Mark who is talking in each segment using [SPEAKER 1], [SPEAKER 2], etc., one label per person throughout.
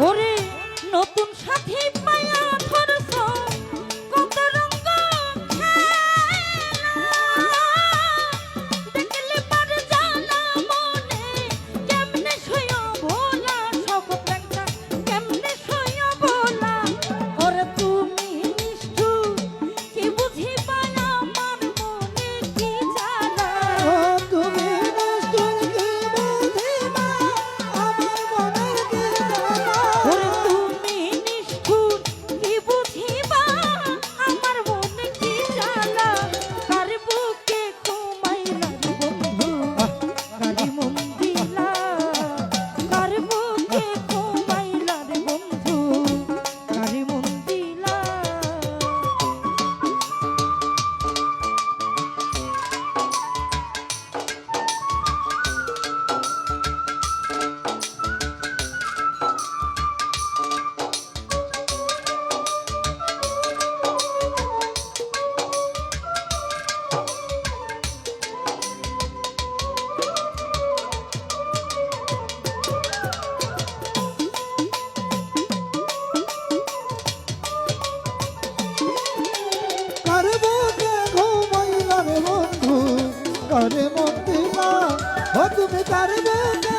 [SPEAKER 1] করে নতুন সাথী পায়া
[SPEAKER 2] i Bada-da-da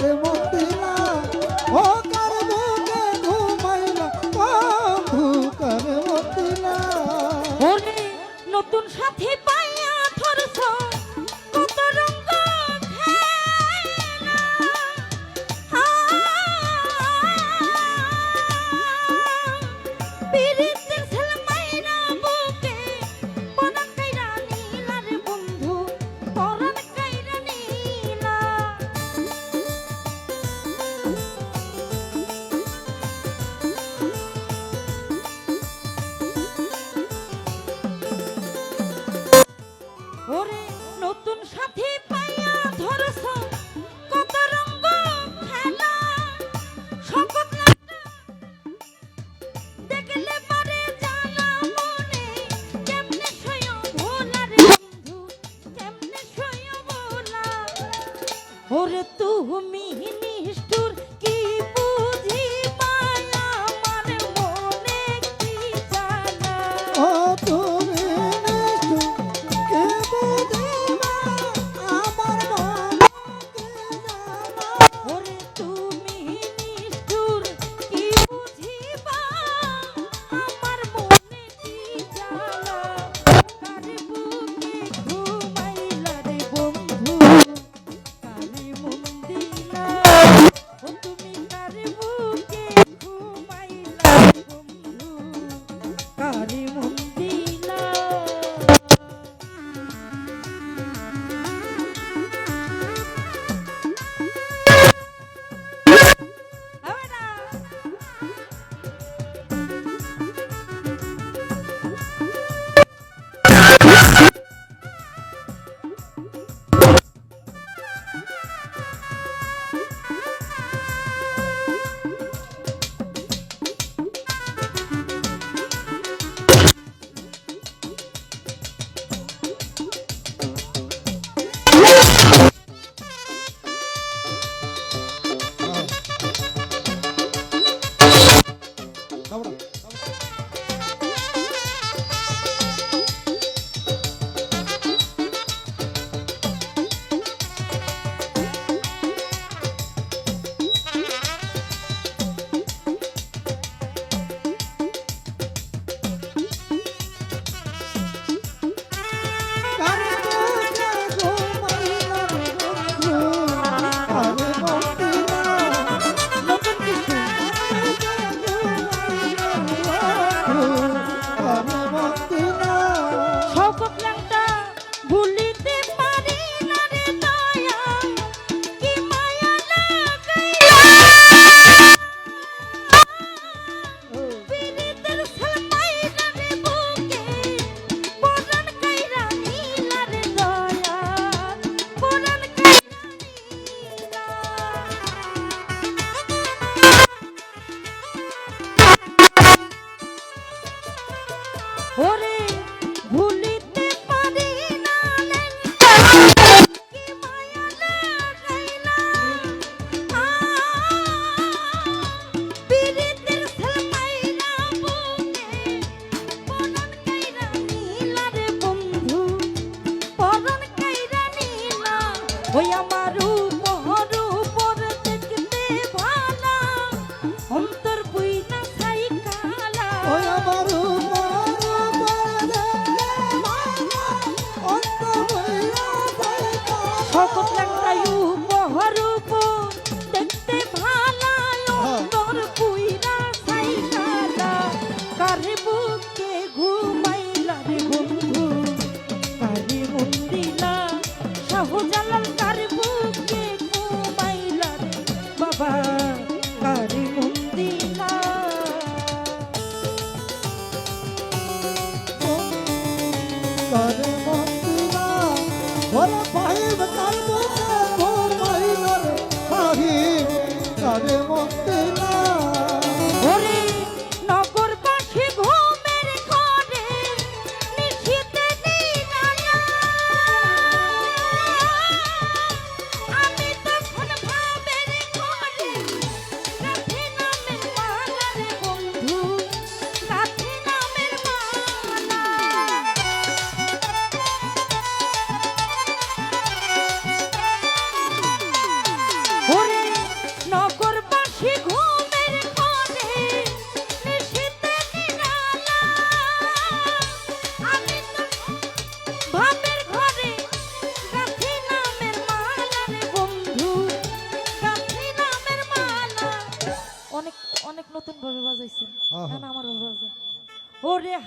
[SPEAKER 2] রে মন্দিরা ও কার বুকে ঘুমাইলা বন্ধু কার
[SPEAKER 1] নতুন সাথী बोलो भाई बता दो।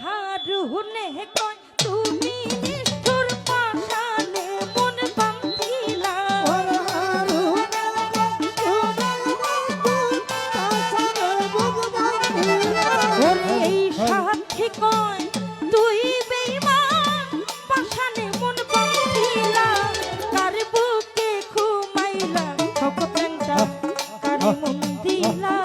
[SPEAKER 1] হারুনে কয় তুমি নিষ্ঠুর পাশানে মন বান্ধিলা। এই সাক্ষী কয় তুই বেইমান পাশানে মন বান্ধিলা। কার বুকে ঘুমাইলা সকপ্রেমটা কার মন দিলা।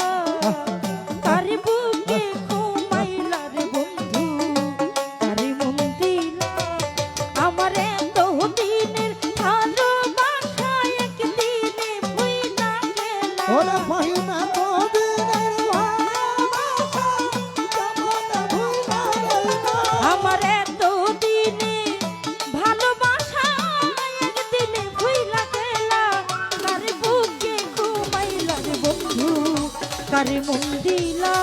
[SPEAKER 1] কার মন দিলা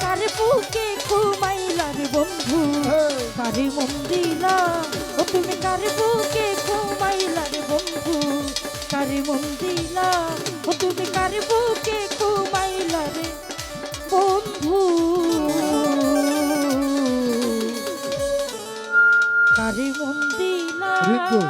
[SPEAKER 1] তার বুকে ঘুমাইলা বন্ধু। কার মন দিলা ও তুমি তার বুকে ঘুমাইলা বন্ধু? কার মন দিলা ও তুমি তার বুকে ঘুমাইলা বন্ধু? কার মন দিলা
[SPEAKER 2] রিঙ্কু